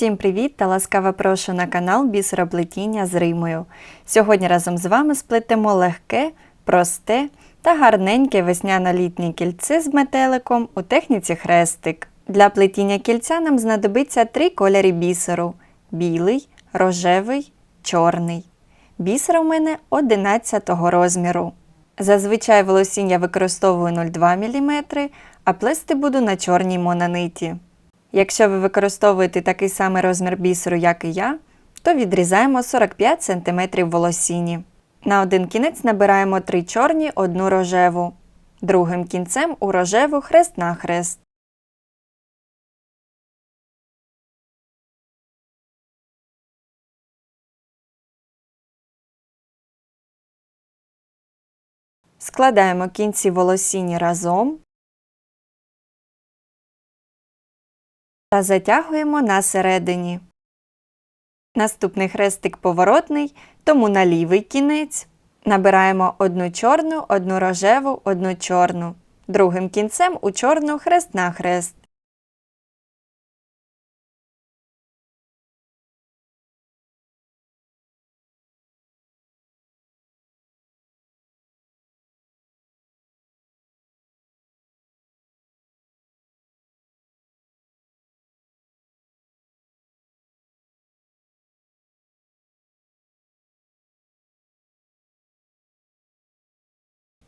Всім привіт та ласкаво прошу на канал Бісероплетіння з Римою. Сьогодні разом з вами сплетемо легке, просте та гарненьке весняно-літнє кільце з метеликом у техніці хрестик. Для плетіння кільця нам знадобиться три кольори бісеру: білий, рожевий, чорний. Бісер у мене 11 розміру. Зазвичай волосіння використовую 0,2 мм, а плести буду на чорній монониті. Якщо ви використовуєте такий самий розмір бісеру, як і я, то відрізаємо 45 см волосіні. На один кінець набираємо 3 чорні, одну рожеву. Другим кінцем у рожеву хрест на хрест. Складаємо кінці волосіні разом та затягуємо на середині. Наступний хрестик поворотний, тому на лівий кінець набираємо одну чорну, одну рожеву, одну чорну. Другим кінцем у чорну хрест на хрест.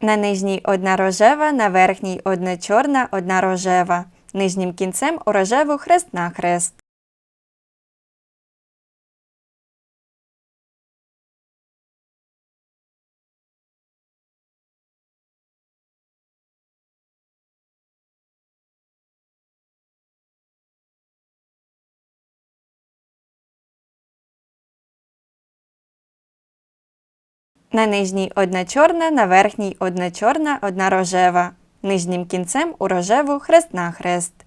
На нижній одна рожева, на верхній одна чорна, одна рожева. Нижнім кінцем у рожеву хрест на хрест. На нижній одна чорна, на верхній одна чорна, одна рожева. Нижнім кінцем у рожеву хрест на хрест.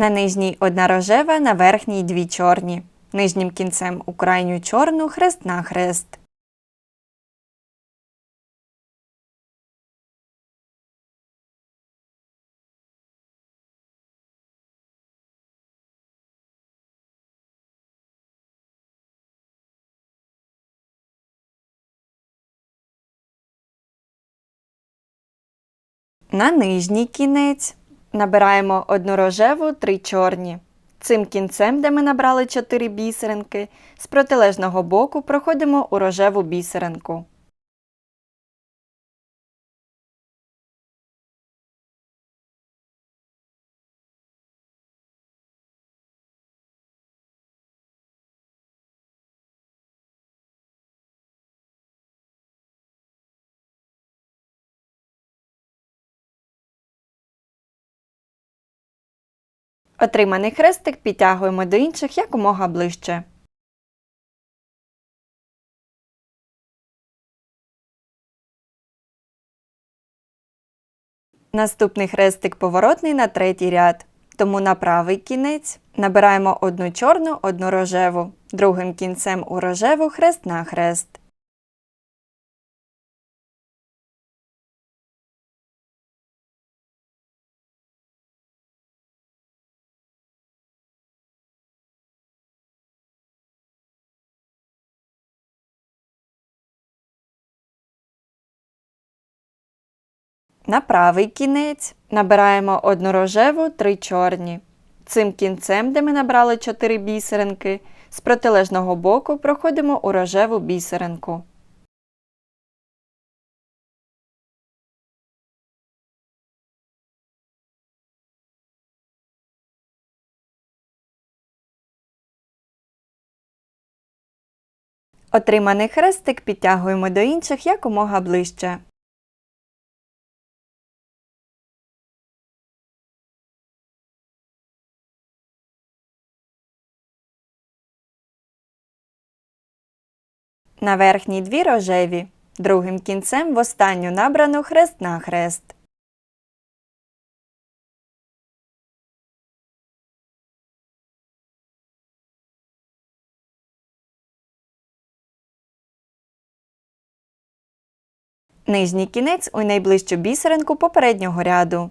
На нижній одна рожева, на верхній дві чорні. Нижнім кінцем у крайню чорну хрест на хрест. На нижній кінець набираємо одну рожеву, три чорні. Цим кінцем, де ми набрали 4 бісеринки, з протилежного боку проходимо у рожеву бісеринку. Отриманий хрестик підтягуємо до інших якомога ближче. Наступний хрестик поворотний на третій ряд. Тому на правий кінець набираємо одну чорну, одну рожеву. Другим кінцем у рожеву хрест на хрест. На правий кінець набираємо одну рожеву, три чорні. Цим кінцем, де ми набрали 4 бісеринки, з протилежного боку проходимо у рожеву бісеринку. Отриманий хрестик підтягуємо до інших якомога ближче. На верхній дві рожеві. Другим кінцем в останню набрано хрест на хрест. Нижній кінець у найближчу бісеринку попереднього ряду.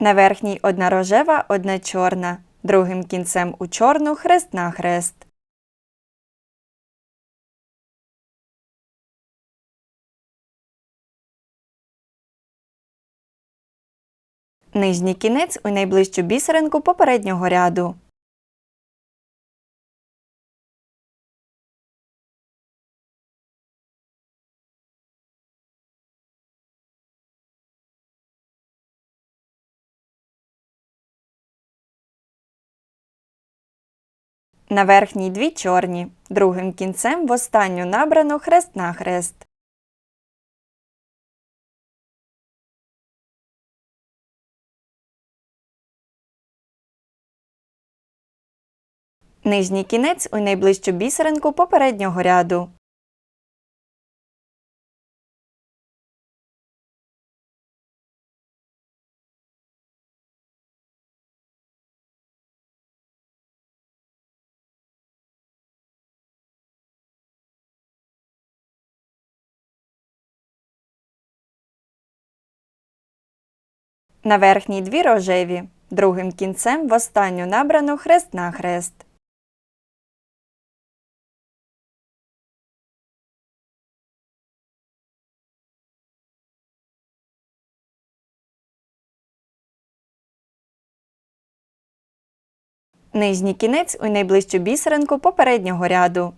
На верхній одна рожева, одна чорна. Другим кінцем у чорну хрест на хрест. Нижній кінець у найближчу бісеринку попереднього ряду. На верхній дві чорні. Другим кінцем в останню набрано хрест на хрест. Нижній кінець у найближчу бісеринку попереднього ряду. На верхній дві рожеві. Другим кінцем в останню набрану хрест на хрест. Нижній кінець у найближчу бісеринку попереднього ряду.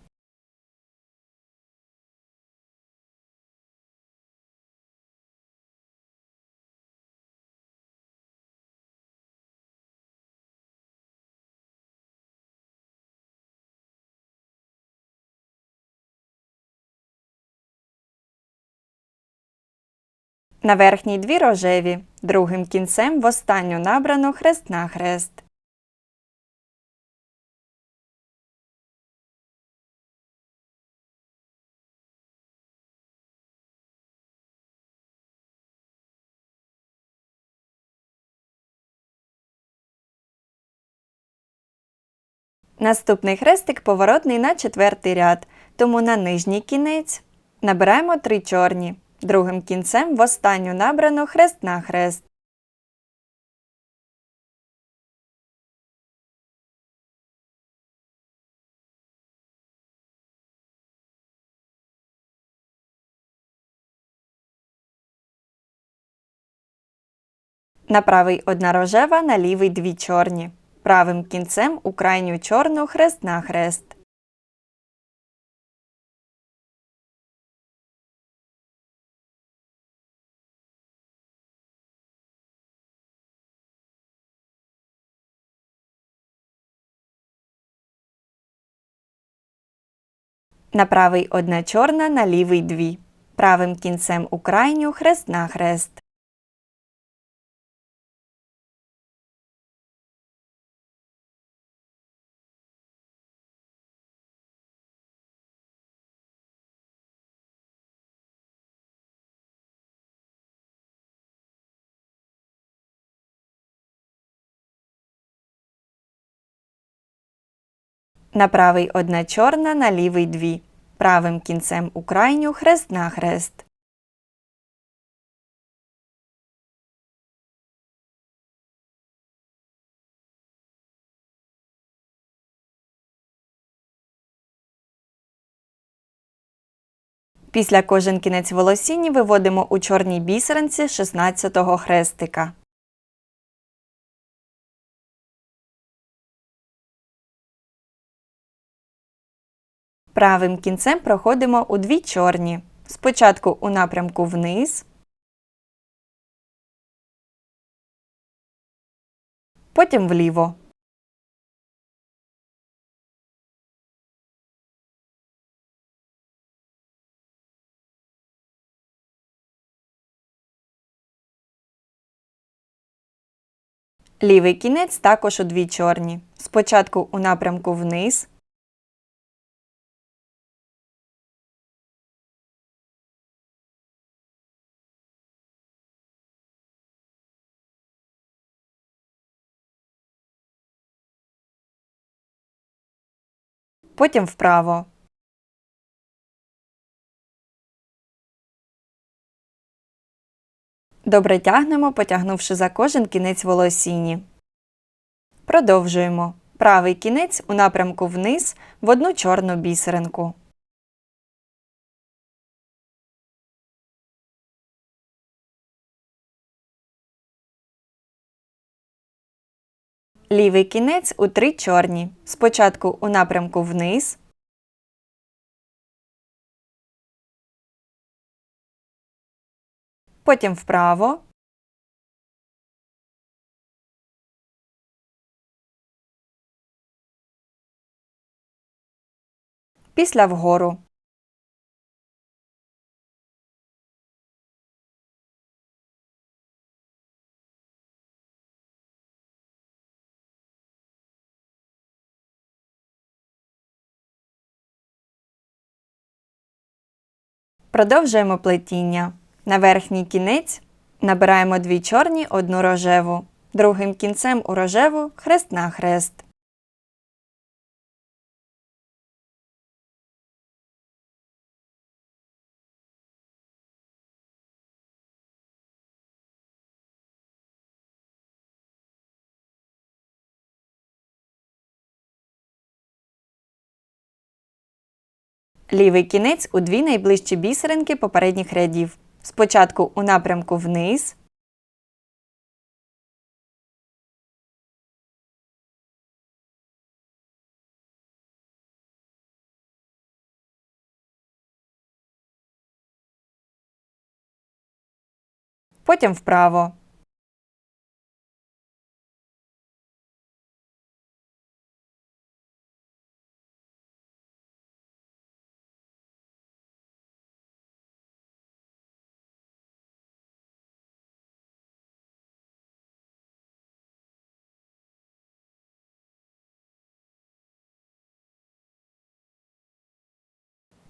На верхній дві рожеві. Другим кінцем в останню набрану хрест на хрест. Наступний хрестик поворотний на четвертий ряд, тому на нижній кінець набираємо три чорні. Другим кінцем в останню набрану хрест на хрест. На правий одна рожева, на лівий дві чорні. Правим кінцем у крайню чорну хрест на хрест. На правий одна чорна, на лівий дві. Правим кінцем у крайню хрест на хрест. На правий одна чорна, на лівий дві. Правим кінцем у крайню хрест на хрест. Після кожен кінець волосінні виводимо у чорній бісеринці 16-го хрестика. Правим кінцем проходимо у дві чорні. Спочатку у напрямку вниз, потім вліво. Лівий кінець також у дві чорні. Спочатку у напрямку вниз, потім вправо. Добре тягнемо, потягнувши за кожен кінець волосіні. Продовжуємо. Правий кінець у напрямку вниз в одну чорну бісеринку. Лівий кінець у три чорні. Спочатку у напрямку вниз. Потім вправо. Після вгору. Продовжуємо плетіння. На верхній кінець набираємо дві чорні, одну рожеву. Другим кінцем у рожеву хрест на хрест. Лівий кінець у дві найближчі бісеринки попередніх рядів. Спочатку у напрямку вниз. Потім вправо.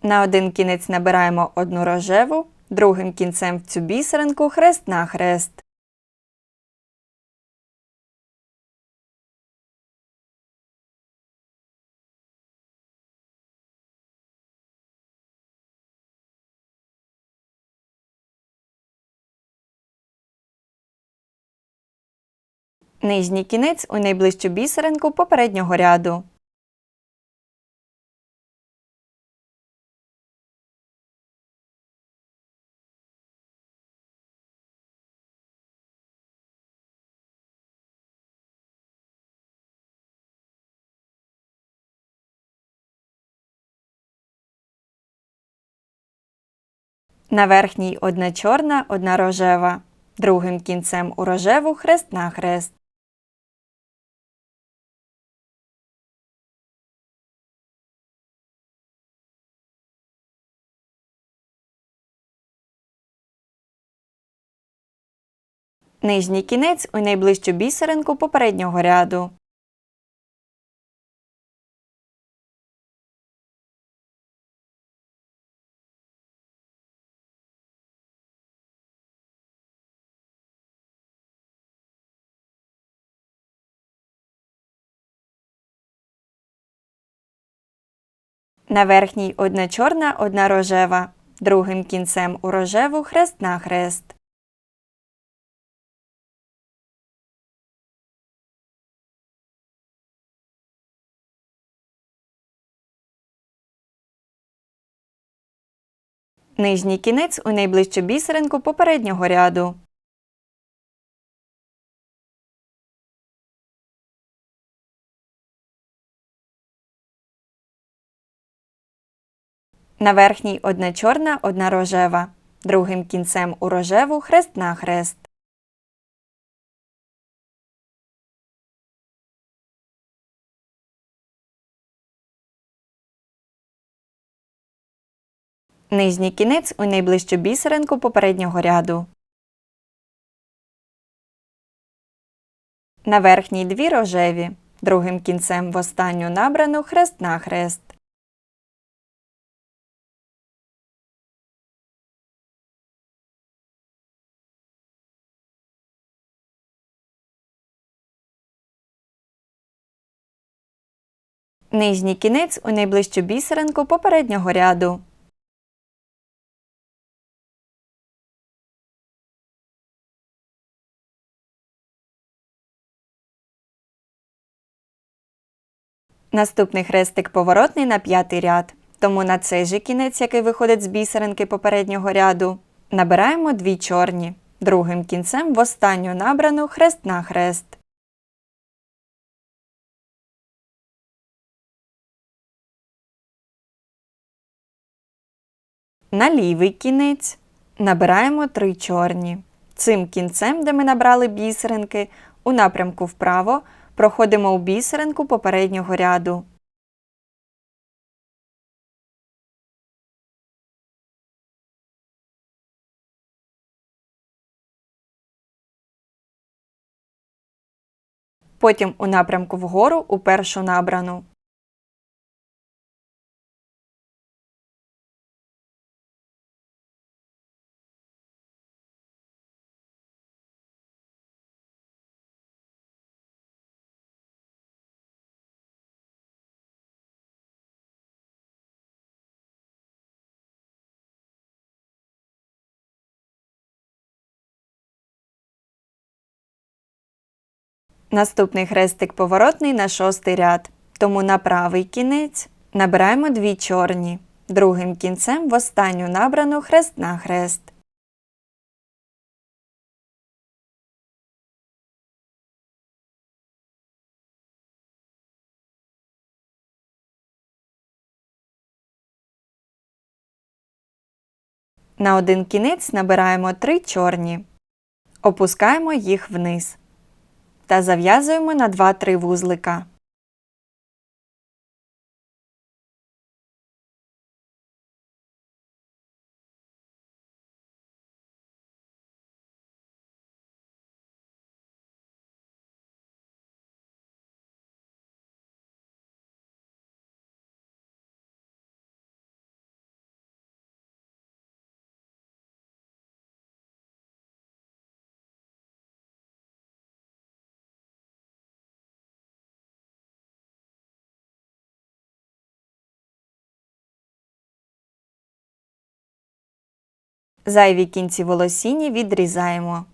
На один кінець набираємо одну рожеву, другим кінцем в цю бісеринку хрест на хрест. Нижній кінець у найближчу бісеринку попереднього ряду. На верхній одна чорна, одна рожева. Другим кінцем у рожеву хрест на хрест. Нижній кінець у найближчу бісеринку попереднього ряду. На верхній одна чорна, одна рожева. Другим кінцем у рожеву хрест на хрест. Нижній кінець у найближчу бісеринку попереднього ряду. На верхній одна чорна, одна рожева. Другим кінцем у рожеву хрест на хрест. Нижній кінець у найближчу бісеринку попереднього ряду. На верхній дві рожеві. Другим кінцем в останню набрану хрест на хрест. Нижній кінець у найближчу бісеринку попереднього ряду. Наступний хрестик поворотний на п'ятий ряд. Тому на цей же кінець, який виходить з бісеринки попереднього ряду, набираємо дві чорні. Другим кінцем в останню набрану хрест на хрест. На лівий кінець набираємо три чорні. Цим кінцем, де ми набрали бісеринки, у напрямку вправо проходимо у бісеринку попереднього ряду. Потім у напрямку вгору у першу набрану. Наступний хрестик поворотний на шостий ряд. Тому на правий кінець набираємо дві чорні. Другим кінцем в останню набрану хрест на хрест. На один кінець набираємо три чорні. Опускаємо їх вниз та зав'язуємо на 2-3 вузлика. Зайві кінці волосіні відрізаємо.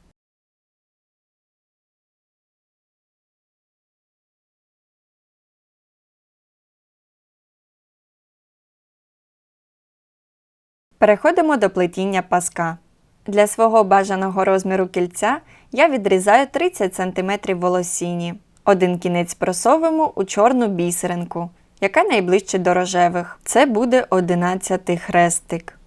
Переходимо до плетіння паска. Для свого бажаного розміру кільця я відрізаю 30 см волосіні. Один кінець просовуємо у чорну бісеринку, яка найближче до рожевих. Це буде 11 хрестик.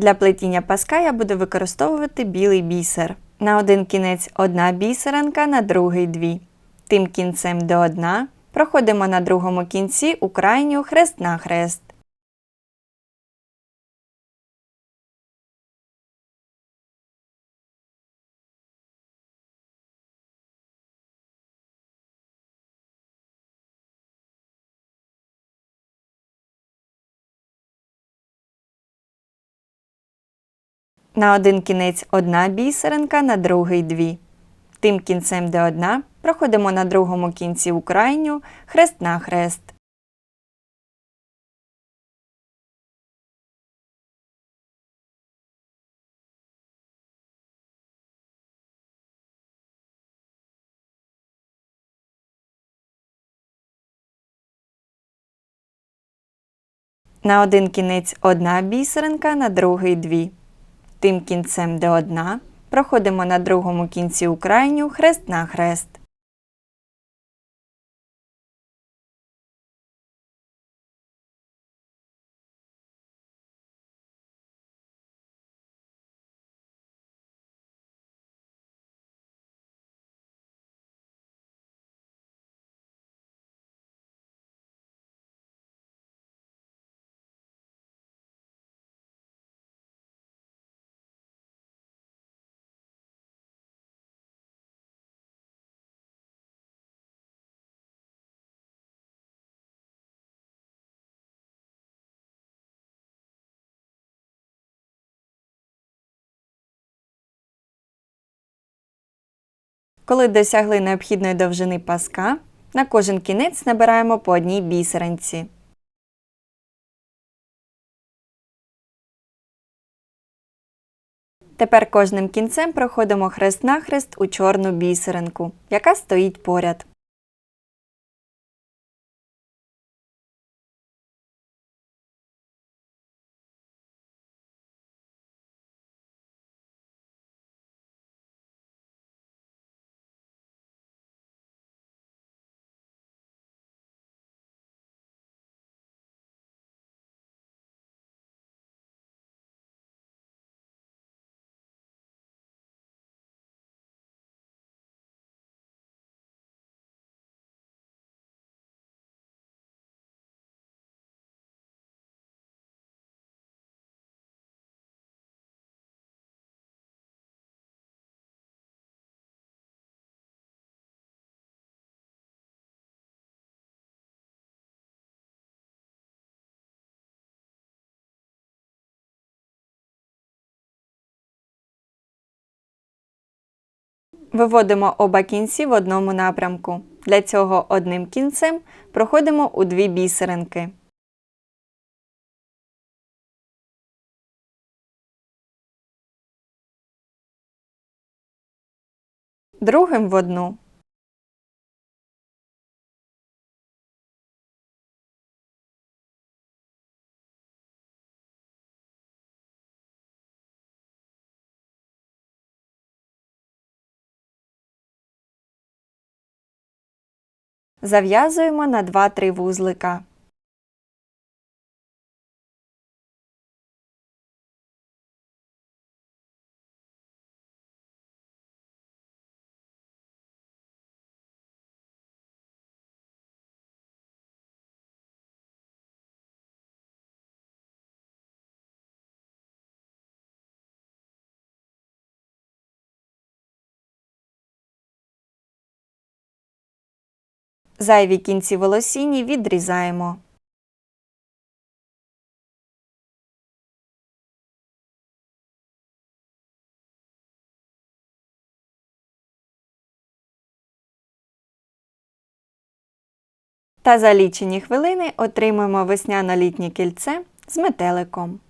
Для плетіння паска я буду використовувати білий бісер. На один кінець одна бісеринка, на другий дві. Тим кінцем до одна проходимо на другому кінці у крайню хрест на хрест. На один кінець одна бісеринка, на другий дві. Тим кінцем, де одна, проходимо на другому кінці у крайню хрест на хрест. На один кінець одна бісеринка, на другий дві. Тим кінцем, де одна, проходимо на другому кінці у хрест на хрест. Коли досягли необхідної довжини паска, на кожен кінець набираємо по одній бісеринці. Тепер кожним кінцем проходимо хрест-нахрест у чорну бісеринку, яка стоїть поряд. Виводимо оба кінці в одному напрямку. Для цього одним кінцем проходимо у дві бісеринки. Другим в одну. Зав'язуємо на 2-3 вузлика. Зайві кінці волосіні відрізаємо. Та за лічені хвилини отримуємо весняно-літнє кільце з метеликом.